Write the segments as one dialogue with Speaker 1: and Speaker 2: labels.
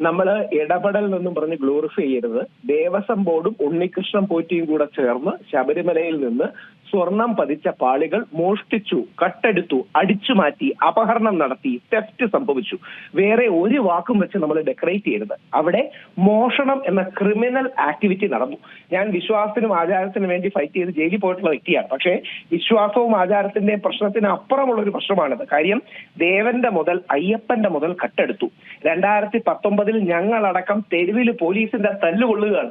Speaker 1: നമ്മൾ ഇടപെടൽ എന്നും പറഞ്ഞ് ഗ്ലോറിഫൈ ചെയ്യരുത്. ദേവസ്വം ബോർഡും ഉണ്ണികൃഷ്ണൻ പോറ്റിയും കൂടെ ചേർന്ന് ശബരിമലയിൽ നിന്ന് സ്വർണം പതിച്ച പാളികൾ മോഷ്ടിച്ചു കട്ടെടുത്തു അടിച്ചു മാറ്റി അപഹരണം നടത്തി തെഫ്റ്റ് സംഭവിച്ചു. വേറെ ഒരു വാക്കും വെച്ച് നമ്മൾ ഡെക്കറേറ്റ് ചെയ്യരുത്. അവിടെ മോഷണം എന്ന ക്രിമിനൽ ആക്ടിവിറ്റി നടന്നു. ഞാൻ വിശ്വാസത്തിനും ആചാരത്തിനും വേണ്ടി ഫൈറ്റ് ചെയ്ത് ജയിലിൽ പോയിട്ടുള്ള വ്യക്തിയാണ്. പക്ഷേ വിശ്വാസവും ആചാരത്തിന്റെയും പ്രശ്നത്തിന് അപ്പുറമുള്ള ഒരു പ്രശ്നമാണിത്. കാര്യം ദേവന്റെ മുതൽ അയ്യപ്പന്റെ മുതൽ കട്ടെടുത്തു. രണ്ടായിരത്തി പത്തൊമ്പതിൽ ഞങ്ങളടക്കം തെരുവിൽ പോലീസിന്റെ തല്ലുകൊള്ളുകയാണ്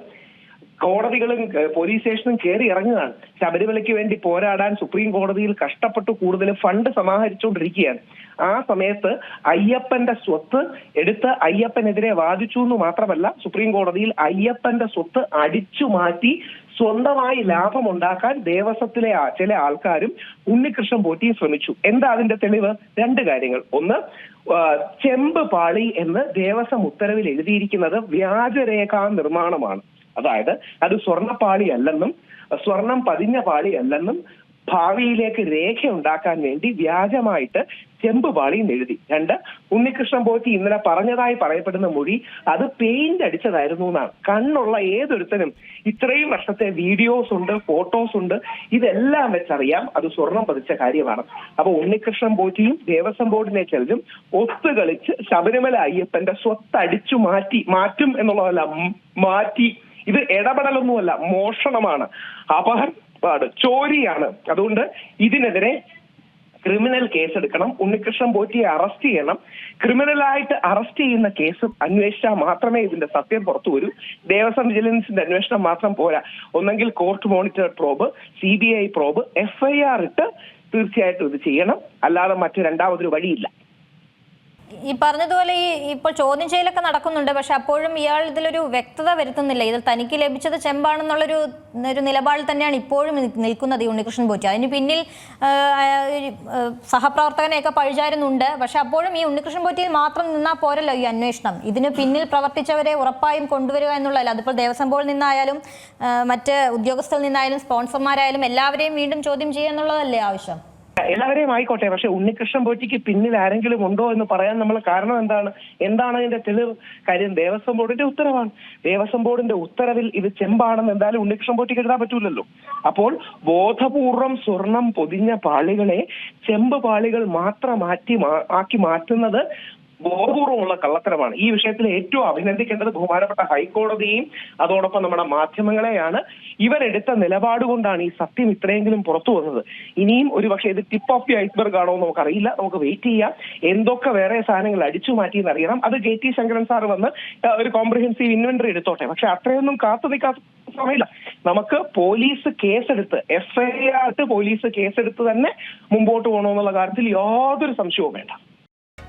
Speaker 1: കോടതികളും പോലീസ് സ്റ്റേഷനും കയറി ഇറങ്ങുകയാണ്. ശബരിമലയ്ക്ക് വേണ്ടി പോരാടാൻ സുപ്രീം കോടതിയിൽ കഷ്ടപ്പെട്ട് കൂടുതൽ ഫണ്ട് സമാഹരിച്ചുകൊണ്ടിരിക്കുകയാണ്. ആ സമയത്ത് അയ്യപ്പന്റെ സ്വത്ത് എടുത്ത് അയ്യപ്പനെതിരെ വാദിച്ചു എന്ന് മാത്രമല്ല സുപ്രീം കോടതിയിൽ അയ്യപ്പന്റെ സ്വത്ത് അടിച്ചു മാറ്റി സ്വന്തമായി ലാഭമുണ്ടാക്കാൻ ദേവസ്വത്തിലെ ചില ആൾക്കാരും ഉണ്ണികൃഷ്ണൻ പോറ്റിയും ശ്രമിച്ചു. എന്താ അതിന്റെ തെളിവ്? രണ്ട് കാര്യങ്ങൾ. ഒന്ന് ചെമ്പ് പാളി എന്ന് ദേവസ്വം ഉത്തരവിൽ എഴുതിയിരിക്കുന്നത് വ്യാജരേഖാ നിർമ്മാണമാണ്. അതായത് അത് സ്വർണപ്പാളിയല്ലെന്നും സ്വർണം പതിഞ്ഞ പാളി അല്ലെന്നും ഭാവിയിലേക്ക് രേഖ ഉണ്ടാക്കാൻ വേണ്ടി വ്യാജമായിട്ട് ചെമ്പ് പാളി എഴുതി. രണ്ട് ഉണ്ണികൃഷ്ണൻ പോറ്റി ഇന്നലെ പറഞ്ഞതായി പറയപ്പെടുന്ന മൊഴി അത് പെയിന്റ് അടിച്ചതായിരുന്നു എന്നാണ്. കണ്ണുള്ള ഏതൊരുത്തനും ഇത്രയും വർഷത്തെ വീഡിയോസ് ഉണ്ട് ഫോട്ടോസ് ഉണ്ട് ഇതെല്ലാം വെച്ചറിയാം അത് സ്വർണം പതിച്ച കാര്യമാണ്. അപ്പൊ ഉണ്ണികൃഷ്ണൻ പോറ്റിയും ദേവസ്വം ബോർഡിനെ ചെലരും ഒത്തുകളിച്ച് ശബരിമല അയ്യപ്പന്റെ സ്വത്ത് അടിച്ചു മാറ്റി മാറ്റും എന്നുള്ളതല്ല മാറ്റി. ഇത് ഇടപെടലൊന്നുമല്ല മോഷണമാണ്. അപഹരണപാട് ചോരിയാണ്. അതുകൊണ്ട് ഇതിനെതിരെ ക്രിമിനൽ കേസ് എടുക്കണം ഉണ്ണികൃഷ്ണൻ പോറ്റിയെ അറസ്റ്റ് ചെയ്യണം. ക്രിമിനലായിട്ട് അറസ്റ്റ് ചെയ്യുന്ന കേസ് അന്വേഷിച്ചാൽ മാത്രമേ ഇതിന്റെ സത്യം പുറത്തു വരൂ. ദേവസ്വം വിജിലൻസിന്റെ അന്വേഷണം മാത്രം പോരാ. ഒന്നെങ്കിൽ court monitor probe C B I probe FIR ഇട്ട് തീർച്ചയായിട്ടും ഇത് ചെയ്യണം. അല്ലാതെ മറ്റു രണ്ടാമതൊരു വഴിയില്ല.
Speaker 2: ഈ പറഞ്ഞതുപോലെ ഈ ഇപ്പോൾ ചോദ്യം ചെയ്യലൊക്കെ നടക്കുന്നുണ്ട്. പക്ഷെ അപ്പോഴും ഇയാൾ ഇതിലൊരു വ്യക്തത വരുത്തുന്നില്ല. ഇതിൽ തനിക്ക് ലഭിച്ചത് ചെമ്പാണെന്നുള്ളൊരു ഒരു നിലപാടിൽ തന്നെയാണ് ഇപ്പോഴും നിൽക്കുന്നത് ഈ ഉണ്ണികൃഷ്ണൻ പോറ്റി അതിന് പിന്നിൽ സഹപ്രവർത്തകനെയൊക്കെ പഴിചാരുന്നുണ്ട്. പക്ഷെ അപ്പോഴും ഈ ഉണ്ണികൃഷ്ണൻ പോറ്റിയിൽ മാത്രം നിന്നാൽ പോരല്ലോ ഈ അന്വേഷണം. ഇതിന് പിന്നിൽ പ്രവർത്തിച്ചവരെ ഉറപ്പായും കൊണ്ടുവരിക എന്നുള്ളതല്ല. അതിപ്പോൾ ദേവസ്വം ബോർഡിൽ നിന്നായാലും മറ്റ് ഉദ്യോഗസ്ഥരിൽ നിന്നായാലും സ്പോൺസർമാരായാലും എല്ലാവരെയും വീണ്ടും ചോദ്യം ചെയ്യുക എന്നുള്ളതല്ലേ ആവശ്യം?
Speaker 1: എല്ലാവരെയും ആയിക്കോട്ടെ പക്ഷെ ഉണ്ണികൃഷ്ണൻ പോറ്റിക്ക് പിന്നിൽ ആരെങ്കിലും ഉണ്ടോ എന്ന് പറയാൻ നമ്മൾ കാരണം എന്താണ്? എന്താണ് അതിന്റെ തെളിവ്? കാര്യം ദേവസ്വം ബോർഡിന്റെ ഉത്തരവാണ്. ദേവസ്വം ബോർഡിന്റെ ഉത്തരവിൽ ഇത് ചെമ്പാണെന്ന് എന്തായാലും ഉണ്ണികൃഷ്ണൻ പോറ്റിക്ക് എഴുതാൻ പറ്റൂലല്ലോ. അപ്പോൾ ബോധപൂർവം സ്വർണം പൊതിഞ്ഞ പാളികളെ ചെമ്പ് പാളികൾ മാത്രം മാറ്റി ആക്കി മാറ്റുന്നത് ബോധപൂർവമുള്ള കള്ളത്തരമാണ്. ഈ വിഷയത്തിൽ ഏറ്റവും അഭിനന്ദിക്കേണ്ടത് ബഹുമാനപ്പെട്ട ഹൈക്കോടതിയും അതോടൊപ്പം നമ്മുടെ മാധ്യമങ്ങളെയാണ്. ഇവരെടുത്ത നിലപാട് കൊണ്ടാണ് ഈ സത്യം ഇത്രയെങ്കിലും പുറത്തു വന്നത്. ഇനിയും ഒരു പക്ഷേ ഇത് ടിപ്പ് ഓഫ് ദി ഐസ്ബർഗ് ആണോ എന്ന് നമുക്കറിയില്ല. നമുക്ക് വെയിറ്റ് ചെയ്യാം. എന്തൊക്കെ വേറെ സാധനങ്ങൾ അടിച്ചു മാറ്റി എന്നറിയണം അത് ജെ ടി ശങ്കരൻ സാർ വന്ന് ഒരു കോംപ്രിഹെൻസീവ് ഇൻവെന്ററി എടുത്തോട്ടെ. പക്ഷെ അത്രയൊന്നും കാത്തു നിൽക്കാത്ത സമയമില്ല. നമുക്ക് പോലീസ് കേസെടുത്ത് എഫ്ഐആർ ഇട്ട് പോലീസ് കേസെടുത്ത് തന്നെ മുമ്പോട്ട് പോകണമെന്നുള്ള കാര്യത്തിൽ യാതൊരു സംശയവും വേണ്ട.